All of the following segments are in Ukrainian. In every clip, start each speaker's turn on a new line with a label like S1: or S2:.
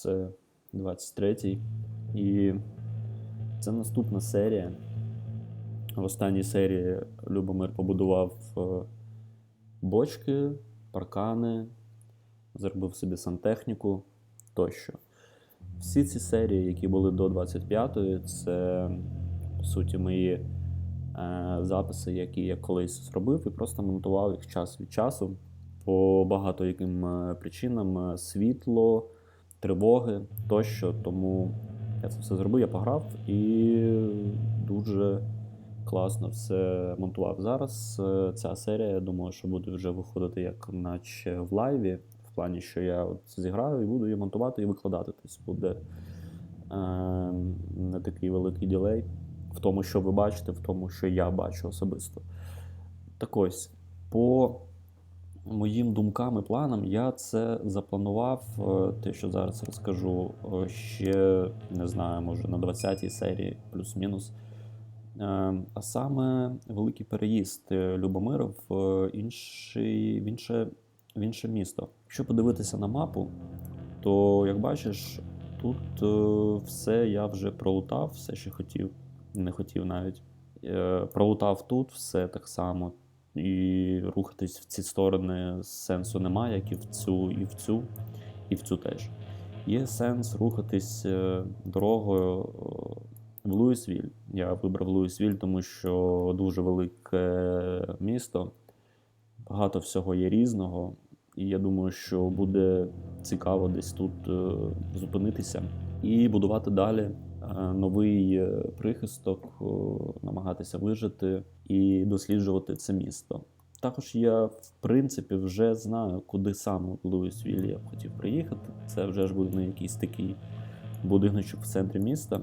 S1: це 23-й. І це наступна серія. В останній серії Любомир побудував е, бочки, паркани, зробив собі сантехніку тощо. Всі ці серії, які були до 25-ї, це по суті мої е, записи, які я колись зробив, і просто монтував їх час від часу по багато яким е, причинам: е, світло, тривоги тощо. Тому я це все зробив, я пограв і дуже класно все монтував. Зараз е, ця серія, я думаю, що буде вже виходити як наче в лайві, в плані, що я от зіграю і буду її монтувати і викладати. Тобто буде е, не такий великий ділей в тому, що ви бачите, в тому, що я бачу особисто. Так ось, по моїм думкам і планам, я це запланував, е, те, що зараз розкажу, е, ще не знаю, може на 20-й серії, плюс-мінус. Е, А саме великий переїзд Любомира в інший, в, інше, в інше місто. Якщо подивитися на мапу, то як бачиш, тут все я вже пролутав, все, що хотів, не хотів навіть. Пролутав тут все так само. І рухатись в ці сторони сенсу немає, як і в цю, і в цю, і в цю теж. Є сенс рухатись е, дорогою е, в Луїсвіль. Я вибрав Луїсвіль, тому що дуже велике місто, багато всього є різного. І я думаю, що буде цікаво десь тут е, зупинитися і будувати далі е, новий е, прихисток, е, намагатися вижити і досліджувати це місто. Також я, в принципі, вже знаю, куди саме в Луїсвіль я б хотів приїхати. Це вже ж буде не якийсь такий будиночок в центрі міста.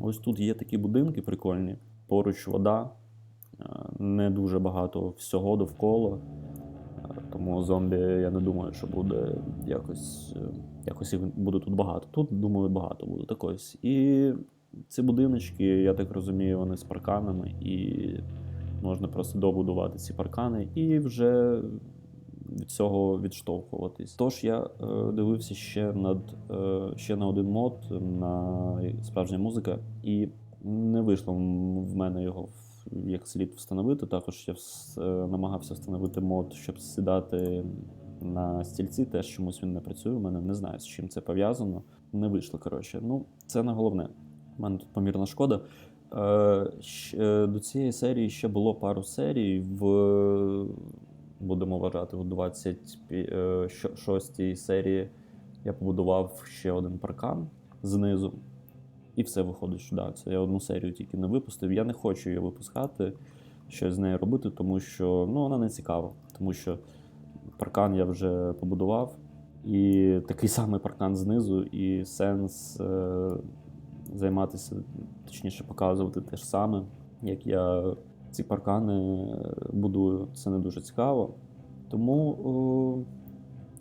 S1: Ось тут є такі будинки прикольні, поруч вода, е, не дуже багато всього довкола. Тому зомбі я не думаю, що буде якось, е, якось їх буде тут багато. Тут, думаю, багато буде так ось. І ці будиночки, я так розумію, вони з парканами, і можна просто добудувати ці паркани і вже від цього відштовхуватись. Тож я е, дивився ще над е, ще на один мод на справжня музика, і не вийшло в мене його як слід встановити. Також я е, намагався встановити мод, щоб сідати на стільці. Теж чомусь він не працює. У мене не знаю, з чим це пов'язано. Не вийшло. Коротше, ну це не головне. У мене тут помірна шкода. Е, е, До цієї серії ще було пару серій в будемо вважати, у 26-й серії я побудував ще один паркан знизу. І все виходить, що да, це я одну серію тільки не випустив. Я не хочу її випускати, щось з нею робити, тому що ну, вона не цікава. Тому що паркан я вже побудував, і такий самий паркан знизу, і сенс е, займатися, точніше, показувати те ж саме, як я ці паркани е, будую. Це не дуже цікаво. Тому о,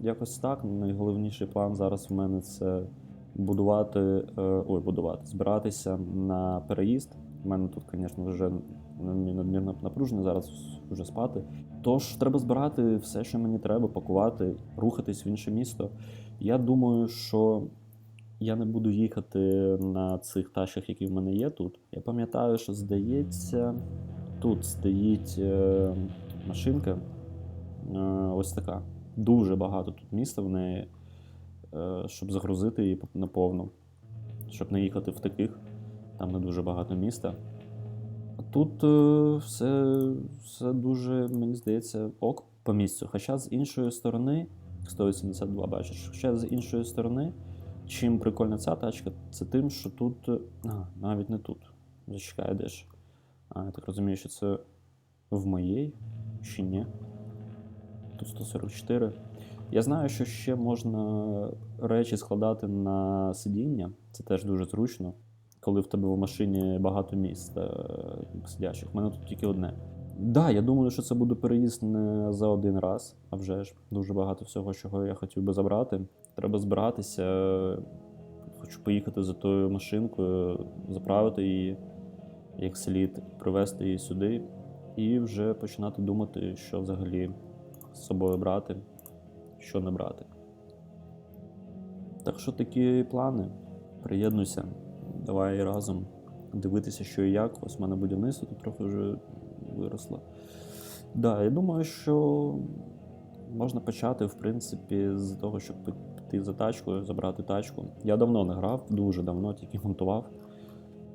S1: якось так. Найголовніший план зараз в мене це будувати, е, ой, будувати, збиратися на переїзд. У мене тут, звісно, вже надмірно напружено, зараз вже спати. Тож треба збирати все, що мені треба, пакувати, рухатись в інше місто. Я думаю, що я не буду їхати на цих тачках, які в мене є тут. Я пам'ятаю, що здається, тут стоїть е, машинка. Е, ось така. Дуже багато тут міста в неї, щоб загрузити її наповну, щоб не їхати в таких. Там не дуже багато міста. А тут е, все, все дуже, мені здається, ок по місцю. Хоча з іншої сторони, 182 бачиш, хоча з іншої сторони, чим прикольна ця тачка, це тим, що тут. е, А, навіть не тут. Зачекай, де ж. А, я так розумію, що це в моїй чи ні. Тут 144. Я знаю, що ще можна речі складати на сидіння. Це теж дуже зручно, коли в тебе в машині багато місць е, сидячих. У мене тут тільки одне. Да, я думаю, що це буде переїзд не за один раз, а вже ж дуже багато всього, чого я хотів би забрати. Треба збиратися. Хочу поїхати за тою машинкою, заправити її як слід, привезти її сюди і вже починати думати, що взагалі з собою брати, що не брати. Так що такі плани? Приєднуйся, давай разом дивитися, що і як. Ось в мене будівництво тут трохи вже виросло. Да, я думаю, що можна почати, в принципі, з того, щоб піти за тачкою, забрати тачку. Я давно не грав, дуже давно, тільки монтував.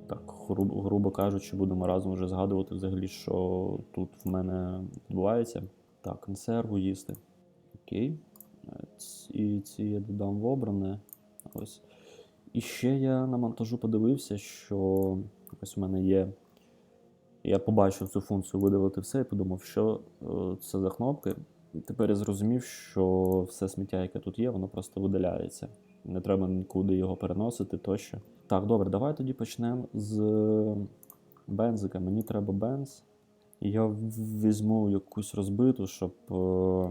S1: Так, грубо, грубо кажучи, будемо разом вже згадувати взагалі, що тут в мене відбувається. Так, консерву їсти. Окей. Е, І ці я додам в обране. Ось. І ще я на монтажу подивився, що ось у мене є. Я побачив цю функцію видалити все і подумав, що е, це за кнопки. Тепер я зрозумів, що все сміття, яке тут є, воно просто видаляється. Не треба нікуди його переносити тощо. Так, добре, давай тоді почнемо з бензика. Мені треба бенз. Я візьму якусь розбиту, щоб, е,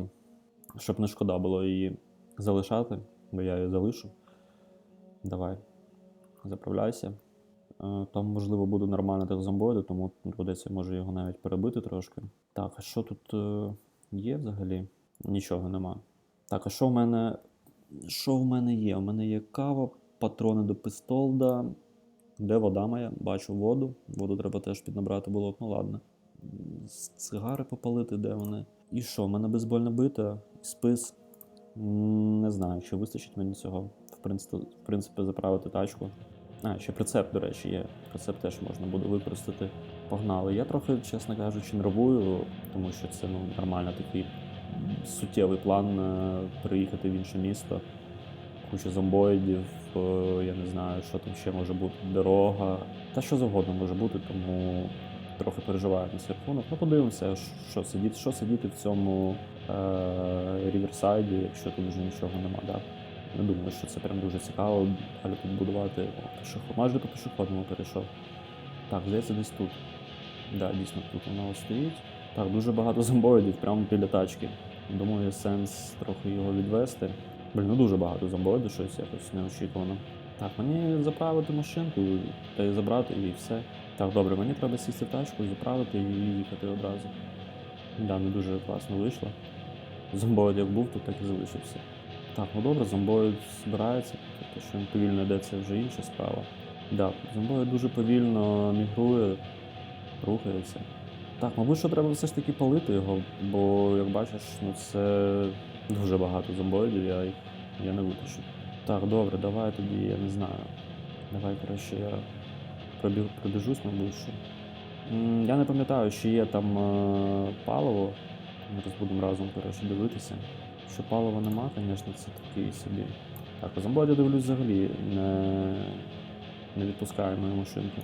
S1: щоб не шкода було її залишати, бо я її залишу. Давай, заправляйся. Е, Там, можливо, буде нормально так зомбоїди, тому доведеться може його навіть перебити трошки. Так, а що тут е, є взагалі? Нічого нема. Так, а що в мене? Що в мене є? У мене є кава, патрони до пистолда. Де вода моя? Бачу воду. Воду треба теж піднабрати було. Ну ладно. Цигари попалити, де вони? І що? У мене бейсбольна бита, спис. Не знаю, чи вистачить мені цього. В принципі, в принципі, заправити тачку. А, ще прицеп, до речі, є. Прицеп теж можна буде використати. Погнали. Я трохи, чесно кажучи, нервую, тому що це ну, нормально такий суттєвий план е, приїхати в інше місто. Куча зомбоїдів, е, я не знаю, що там ще може бути, дорога. Та що завгодно може бути, тому трохи переживаю на цей рахунок. Ну, подивимося, що сидіти, що сидіти в цьому е, ріверсайді, якщо тут вже нічого нема. Да? Не думаю, що це прям дуже цікаво далі тут будувати пішоход. Майже по пішохідному перейшов. Так, здається, десь тут. Да, дійсно, тут воно стоїть. Так, дуже багато зомбоїдів прямо біля тачки. Думаю, є сенс трохи його відвести. Блін, ну дуже багато зомбоїдів, щось якось неочікувано. Так, мені заправити машинку та й забрати і все. Так, добре, мені треба сісти в тачку, заправити і їхати одразу. Да, не дуже класно вийшло. Зомбоїд як був, тут так і залишився. Так, ну добре, зомбоїд збирається, тобто, що він повільно йде, це вже інша справа. Да, зомбоїд дуже повільно мігрує, рухається. Так, мабуть, що треба все ж таки палити його, бо, як бачиш, ну це дуже багато зомбоїдів, я, їх- я не витащу. Так, добре, давай тоді, я не знаю. Давай, краще я пробіг, пробіжусь, мабуть. Що. Я не пам'ятаю, чи є там е, паливо. Зараз будемо разом коротше, дивитися. Що палива нема, звісно, це такий собі. Так, а зомбоїд, я дивлюсь взагалі не, не відпускає мою машинку.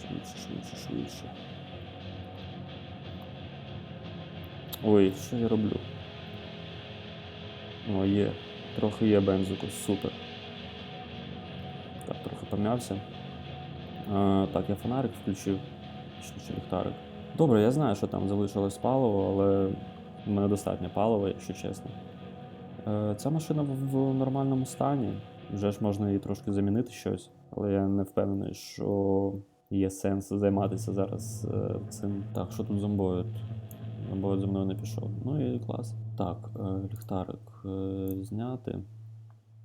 S1: Швидше, швидше, швидше. Ой, що я роблю? О, є. Трохи є бензику, супер. Так, трохи пом'явся. Так, я фонарик включив. Чи, ліхтарик. Добре, я знаю, що там залишилось паливо, але в мене достатньо палива, якщо чесно. Е, ця машина в, нормальному стані. Вже ж можна її трошки замінити щось, але я не впевнений, що є сенс займатися зараз е, цим. Так, що тут зомбоїд? Зомбоїд за мною не пішов. Ну і клас. Так, е, ліхтарик зняти.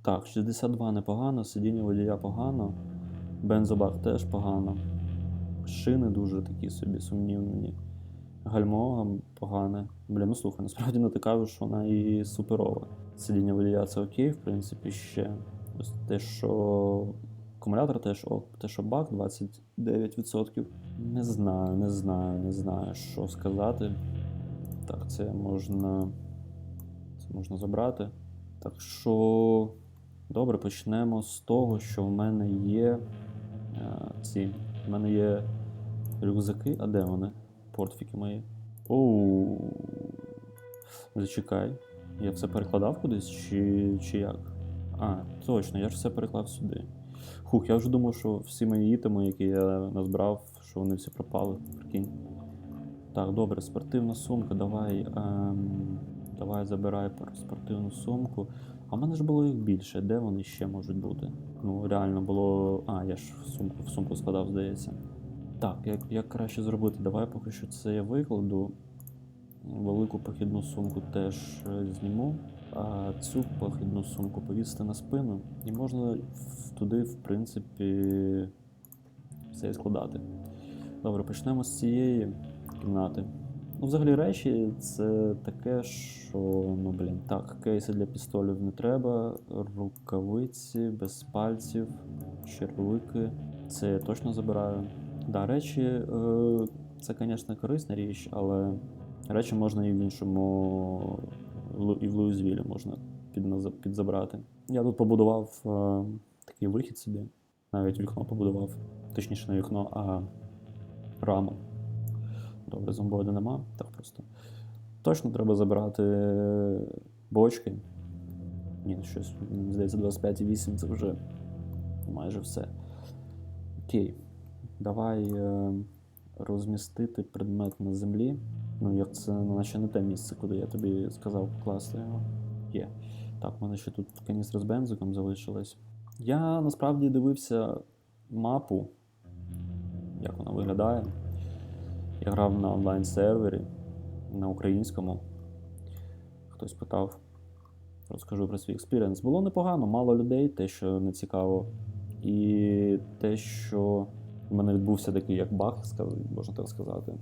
S1: Так, 62 непогано, сидіння водія погано, бензобак теж погано. Шини дуже такі собі сумнівні. Гальмо погане. Блін, ну слухай, насправді не така, що вона і суперова. Сидіння водія це окей, в принципі, ще. Ось те, що акумулятор теж ок, те, що бак 29%. Не знаю, не знаю, не знаю, що сказати. Так, це можна. Це можна забрати. Так що. Добре, почнемо з того, що в мене є ці. В мене є рюкзаки. А де вони? Портфіки мої. Оу. Зачекай. Я все перекладав кудись чи, чи як? А, точно, я ж все переклав сюди. Хух, я вже думав, що всі мої ітеми, які я назбирав, що вони всі пропали. Прикинь. Так, добре, спортивна сумка, давай. Ем, давай забирай спортивну сумку. А в мене ж було їх більше. Де вони ще можуть бути? Ну, реально було. А, я ж в сумку, в сумку складав, здається. Так, як, як краще зробити? Давай поки що це я викладу. Велику похідну сумку теж е, зніму. А цю похідну сумку повісити на спину, і можна туди, в принципі, все і складати. Добре, почнемо з цієї кімнати. Ну, взагалі, речі це таке, що, ну блін, так, кейси для пістолів не треба, рукавиці без пальців, червики. Це я точно забираю. Да, речі, е, це, звісно, корисна річ, але речі можна і в іншому, і в Луїзвілі можна підзабрати. Я тут побудував е, такий вихід собі, навіть вікно побудував, точніше не вікно, а раму. Добре, зомбоїда нема, так просто. Точно треба забирати бочки. Ні, щось, здається, 25,8 це вже майже все. Окей. Давай е, розмістити предмет на землі. Ну, як це наче не те місце, куди я тобі сказав покласти його. Є. Так, в мене ще тут каністра з бензиком залишилась. Я насправді дивився мапу, як вона виглядає. Я грав на онлайн-сервері на українському. Хтось питав, розкажу про свій експірієнс. Було непогано, мало людей, те, що не цікаво. І те, що в мене відбувся такий як баг, можна так сказати.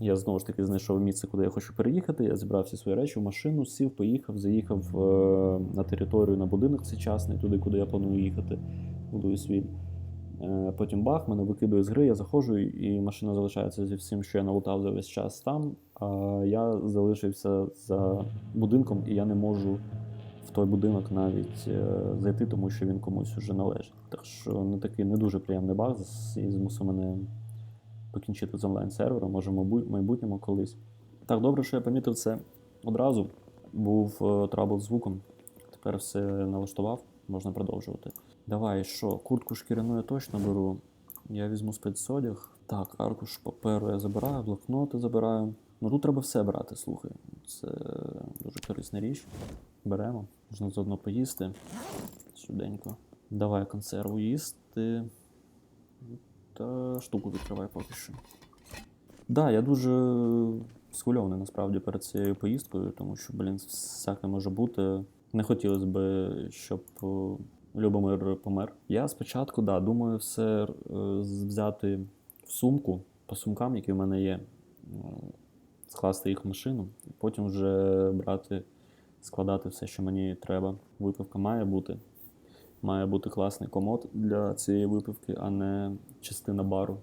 S1: Я знову ж таки знайшов місце, куди я хочу переїхати. Я зібрав всі свої речі в машину, сів, поїхав, заїхав е, на територію на будинок сучасний, туди, куди я планую їхати, в Луїсвіль. Е, Потім бах, мене викидує з гри, я заходжу, і машина залишається зі всім, що я налутав за весь час там. А я залишився за будинком, і я не можу в той будинок навіть е, зайти, тому що він комусь вже належить. Так що не такий не дуже приємний баг і змусив мене покінчити з онлайн-сервером, може, в майбутньому колись. Так, добре, що я помітив це одразу. Був е, трабл з звуком. Тепер все налаштував, можна продовжувати. Давай, що, куртку шкіряну я точно беру. Я візьму спецодяг. Так, аркуш паперу я забираю, блокноти забираю. Ну тут треба все брати, слухай. Це дуже корисна річ. Беремо. Можна заодно поїсти. Швиденько. Давай консерву їсти. Та штуку відкривай поки що. Да, я дуже схвильований насправді перед цією поїздкою, тому що, блін, всяке може бути. Не хотілося б, щоб е, Любомир помер. Я спочатку, да, думаю, все е, взяти в сумку по сумкам, які в мене є, е, скласти їх в машину, і потім вже брати, складати все, що мені треба. Випивка має бути. Має бути класний комод для цієї випивки, а не частина бару.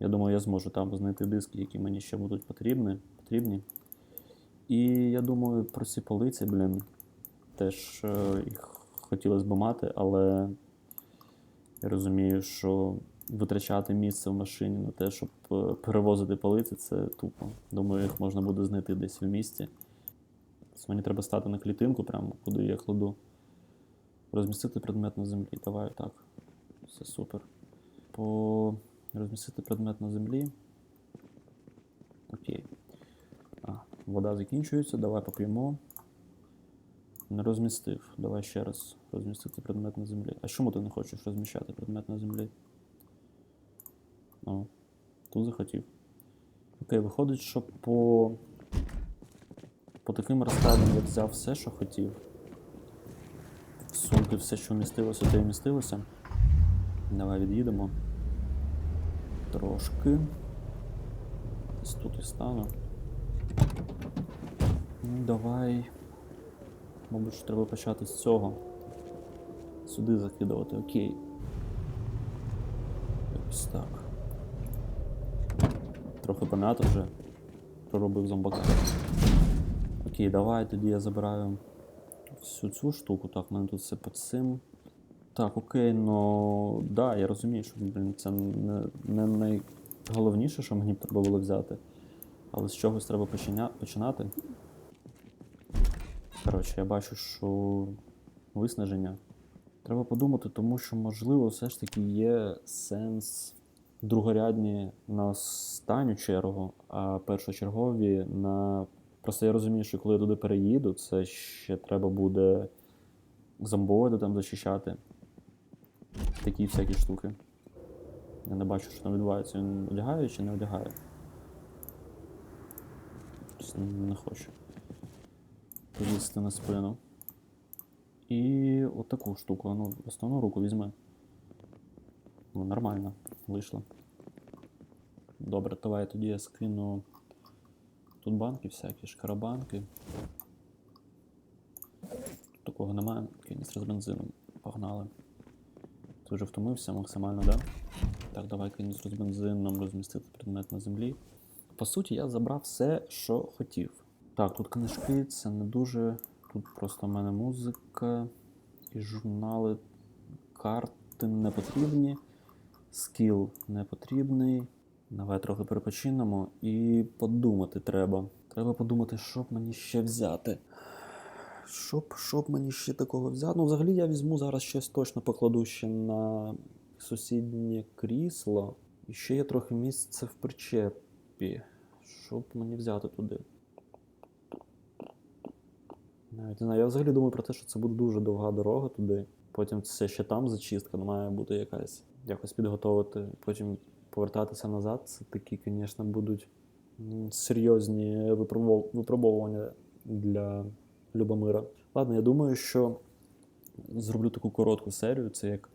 S1: Я думаю, я зможу там знайти диски, які мені ще будуть потрібні. потрібні. І я думаю, про ці полиці, блін, теж їх хотілося б мати, але я розумію, що витрачати місце в машині на те, щоб е, перевозити полиці, це тупо. Думаю, їх можна буде знайти десь в місті. Мені треба стати на клітинку, прямо куди я кладу. Розмістити предмет на землі. Давай так. Все супер. По... Розмістити предмет на землі. Окей. А, вода закінчується, давай поп'ємо. Не розмістив. Давай ще раз розмістити предмет на землі. А чому ти не хочеш розміщати предмет на землі? О, тут захотів. Окей, виходить, що по. По таким розкладам я взяв все, що хотів. Сумки все, що вмістилося, те вмістилося. Давай від'їдемо. Трошки. Тут і стану. Ну, давай. Мабуть, треба почати з цього. Сюди закидувати, окей. Ось так. Трохи пом'ято вже. Проробив зомбака. Окей, давай тоді я забираю всю цю штуку. Так, в мене тут все під цим. Так, окей, ну да, я розумію, що блін, це не, не найголовніше, що мені треба було взяти. Але з чогось треба починати. Коротше, я бачу, що виснаження. Треба подумати, тому що, можливо, все ж таки є сенс другорядні на останню чергу, а першочергові на. Просто я розумію, що коли я туди переїду, це ще треба буде зомбоїди там захищати. Такі всякі штуки. Я не бачу, що там відбувається. Він одягає чи не одягає. Не хочу. Повісти на спину. І отаку штуку. Ну, основну руку візьми. Ну, нормально, вийшло. Добре, давай тоді я скину. Тут банки всякі, шкарабанки. Тут такого немає. Каністр з бензином. Погнали. Ти вже втомився максимально, да? Так, давай каністру з бензином розмістити предмет на землі. По суті, я забрав все, що хотів. Так, тут книжки, це не дуже. Тут просто в мене музика і журнали, карти не потрібні. Скіл не потрібний. Давай трохи перепочинемо і подумати треба. Треба подумати, що б мені ще взяти. Що б, що б мені ще такого взяти? Ну, взагалі я візьму зараз щось точно покладу ще на сусіднє крісло. І ще є трохи місця в причепі. Що б мені взяти туди? Навіть не знаю. Я взагалі думаю про те, що це буде дуже довга дорога туди. Потім це ще там зачистка, ну, має бути якась якось підготовити, потім повертатися назад. Це такі, звісно, будуть серйозні випробовування для Любомира. Ладно, я думаю, що зроблю таку коротку серію. Це як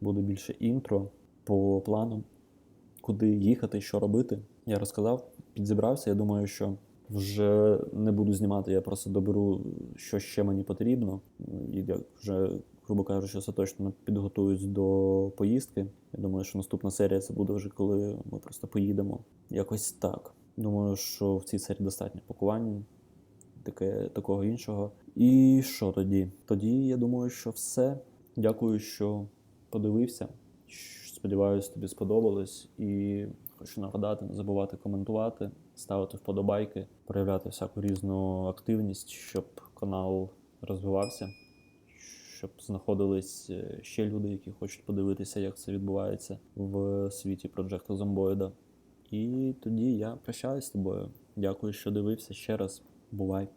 S1: буде більше інтро по плану, куди їхати, що робити. Я розказав, підзібрався. Я думаю, що вже не буду знімати, я просто доберу, що ще мені потрібно. І я вже, грубо кажучи, остаточно підготуюсь до поїздки. Я думаю, що наступна серія це буде вже коли ми просто поїдемо. Якось так. Думаю, що в цій серії достатньо пакувань, таке, такого іншого. І що тоді? Тоді я думаю, що все. Дякую, що подивився. Сподіваюсь, тобі сподобалось. І хочу нагадати, не забувати коментувати, ставити вподобайки, проявляти всяку різну активність, щоб канал розвивався, щоб знаходились е, ще люди, які хочуть подивитися, як це відбувається в світі проджекту Зомбоїда. І тоді я прощаюсь з тобою. Дякую, що дивився ще раз. Бувай!